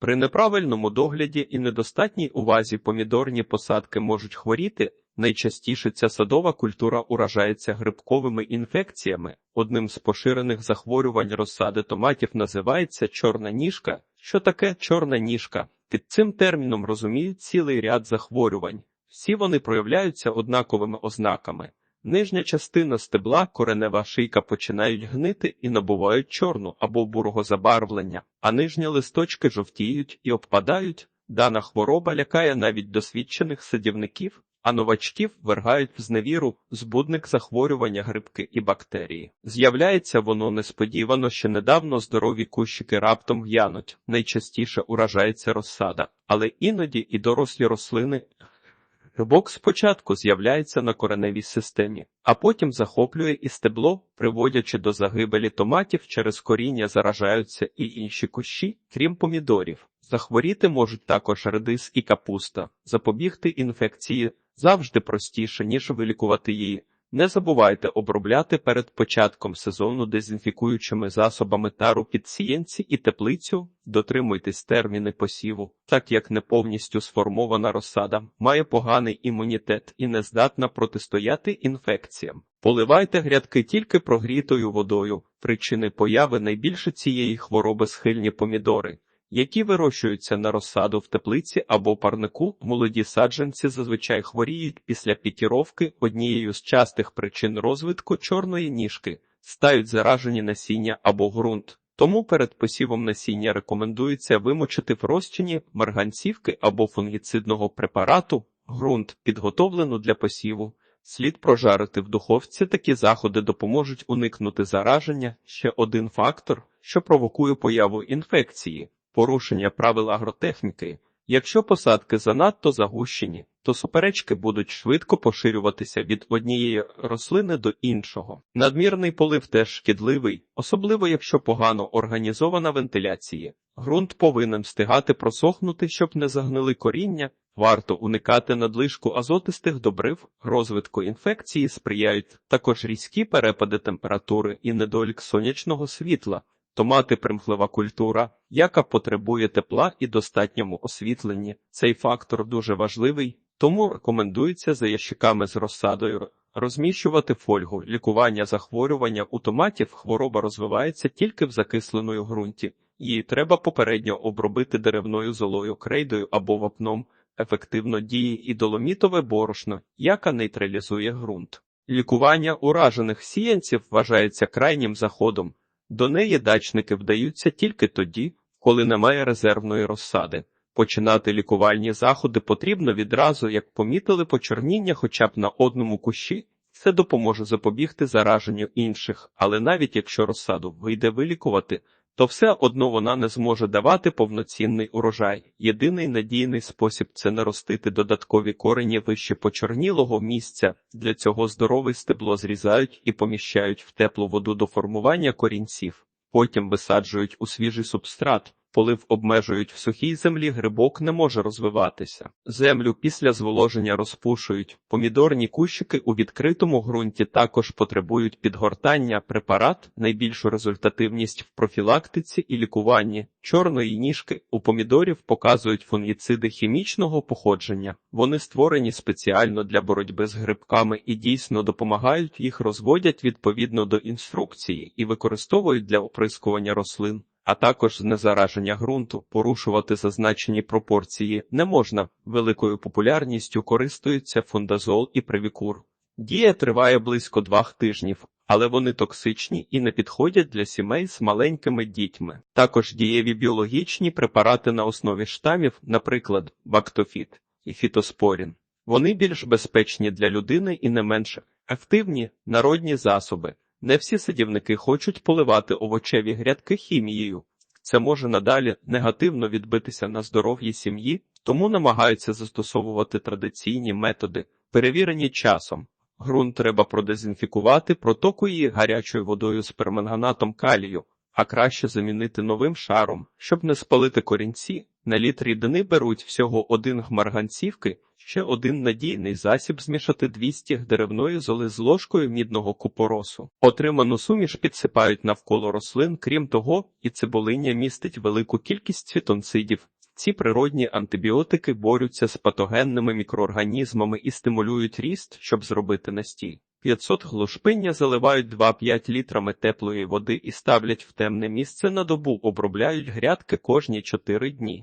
При неправильному догляді і недостатній увазі помідорні посадки можуть хворіти. Найчастіше ця садова культура уражається грибковими інфекціями. Одним з поширених захворювань розсади томатів називається чорна ніжка. Що таке чорна ніжка? Під цим терміном розуміють цілий ряд захворювань. Всі вони проявляються однаковими ознаками. Нижня частина стебла, коренева шийка починають гнити і набувають чорну або бурого забарвлення, а нижні листочки жовтіють і обпадають. Дана хвороба лякає навіть досвідчених садівників, а новачків вергають в зневіру збудник захворювання грибки і бактерії. З'являється воно несподівано, що недавно здорові кущики раптом в'януть. Найчастіше уражається розсада, але іноді і дорослі рослини. Грибок спочатку з'являється на кореневій системі, а потім захоплює і стебло, приводячи до загибелі томатів через коріння заражаються і інші кущі, крім помідорів. Захворіти можуть також редис і капуста. Запобігти інфекції завжди простіше, ніж вилікувати її. Не забувайте обробляти перед початком сезону дезінфікуючими засобами тару під сієнці і теплицю, дотримуйтесь терміни посіву, так як не повністю сформована розсада має поганий імунітет і не здатна протистояти інфекціям. Поливайте грядки тільки прогрітою водою. Причини появи найбільше цієї хвороби схильні помідори які вирощуються на розсаду в теплиці або парнику, молоді саджанці зазвичай хворіють після пікіровки однією з частих причин розвитку чорної ніжки, стають заражені насіння або ґрунт. Тому перед посівом насіння рекомендується вимочити в розчині марганцівки або фунгіцидного препарату, ґрунт, підготовлену для посіву. Слід прожарити в духовці такі заходи допоможуть уникнути зараження ще один фактор, що провокує появу інфекції порушення правил агротехніки. Якщо посадки занадто загущені, то суперечки будуть швидко поширюватися від однієї рослини до іншого. Надмірний полив теж шкідливий, особливо якщо погано організована вентиляція. Ґрунт повинен встигати просохнути, щоб не загнили коріння. Варто уникати надлишку азотистих добрив, розвитку інфекції сприяють також різкі перепади температури і недолік сонячного світла. Томати примхлива культура, яка потребує тепла і достатньому освітленні. Цей фактор дуже важливий, тому рекомендується за ящиками з розсадою розміщувати фольгу. Лікування захворювання у томатів хвороба розвивається тільки в закисленому ґрунті. Її треба попередньо обробити деревною золою, крейдою або вапном. Ефективно діє і доломітове борошно, яка нейтралізує ґрунт. Лікування уражених сіянців вважається крайнім заходом. До неї дачники вдаються тільки тоді, коли немає резервної розсади. Починати лікувальні заходи потрібно відразу, як помітили почорніння хоча б на одному кущі, це допоможе запобігти зараженню інших, але навіть якщо розсаду вийде вилікувати, то все одно вона не зможе давати повноцінний урожай. Єдиний надійний спосіб це наростити додаткові корені вище почорнілого місця. Для цього здорове стебло зрізають і поміщають в теплу воду до формування корінців, потім висаджують у свіжий субстрат. Полив обмежують в сухій землі, грибок не може розвиватися. Землю після зволоження розпушують. Помідорні кущики у відкритому ґрунті також потребують підгортання препарат, найбільшу результативність в профілактиці і лікуванні. Чорної ніжки у помідорів показують фунгіциди хімічного походження. Вони створені спеціально для боротьби з грибками і дійсно допомагають їх розводять відповідно до інструкції і використовують для оприскування рослин а також знезараження ґрунту, порушувати зазначені пропорції не можна. Великою популярністю користуються фундазол і привікур. Дія триває близько двох тижнів, але вони токсичні і не підходять для сімей з маленькими дітьми. Також дієві біологічні препарати на основі штамів, наприклад, бактофіт і фітоспорін. Вони більш безпечні для людини і не менш ефективні народні засоби. Не всі садівники хочуть поливати овочеві грядки хімією. Це може надалі негативно відбитися на здоров'ї сім'ї, тому намагаються застосовувати традиційні методи, перевірені часом. Грунт треба продезінфікувати, протоку її гарячою водою з перманганатом калію, а краще замінити новим шаром, щоб не спалити корінці. На літр рідини беруть всього один гмарганцівки, Ще один надійний засіб змішати 200 г деревної золи з ложкою мідного купоросу. Отриману суміш підсипають навколо рослин. Крім того, і цибулиння містить велику кількість цвітонцидів. Ці природні антибіотики борються з патогенними мікроорганізмами і стимулюють ріст, щоб зробити настій. 500 глушпиння заливають 2-5 літрами теплої води і ставлять в темне місце на добу, обробляють грядки кожні 4 дні.